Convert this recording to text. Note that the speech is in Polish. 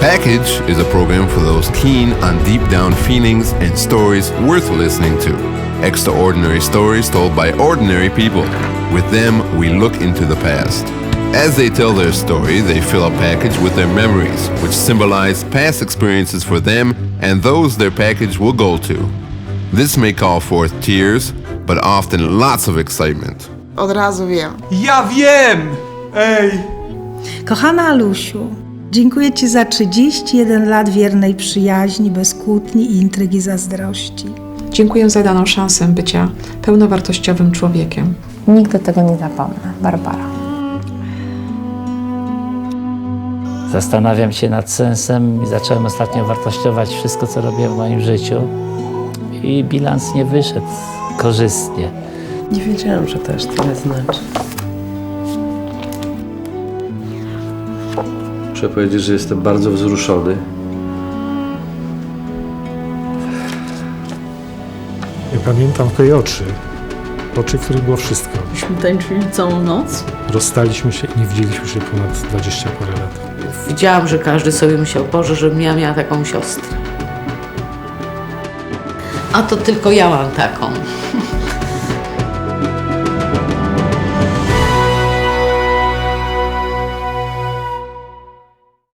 Package is a program for those keen on deep down feelings and stories worth listening to. Extraordinary stories told by ordinary people. With them, we look into the past. As they tell their story, they fill a package with their memories, which symbolize past experiences for them and those their package will go to. This may call forth tears, but often lots of excitement. Od razu wiem. Ja wiem! Ej! Kochana Alusiu, dziękuję Ci za 31 lat wiernej przyjaźni, bez kłótni i intrygi zazdrości. Dziękuję za daną szansę bycia pełnowartościowym człowiekiem. Nigdy tego nie zapomnę. Barbara. Zastanawiam się nad sensem i zacząłem ostatnio wartościować wszystko, co robię w moim życiu. I bilans nie wyszedł korzystnie. Nie wiedziałam, że to aż tyle znaczy. Muszę powiedzieć, że jestem bardzo wzruszony. Ja pamiętam tej oczy. Oczy, w których było wszystko. Myśmy tańczyli całą noc. Rozstaliśmy się i nie widzieliśmy się ponad 20 parę lat. Widziałam, że każdy sobie myślał, Boże, żebym ja miała taką siostrę. A to tylko ja mam taką.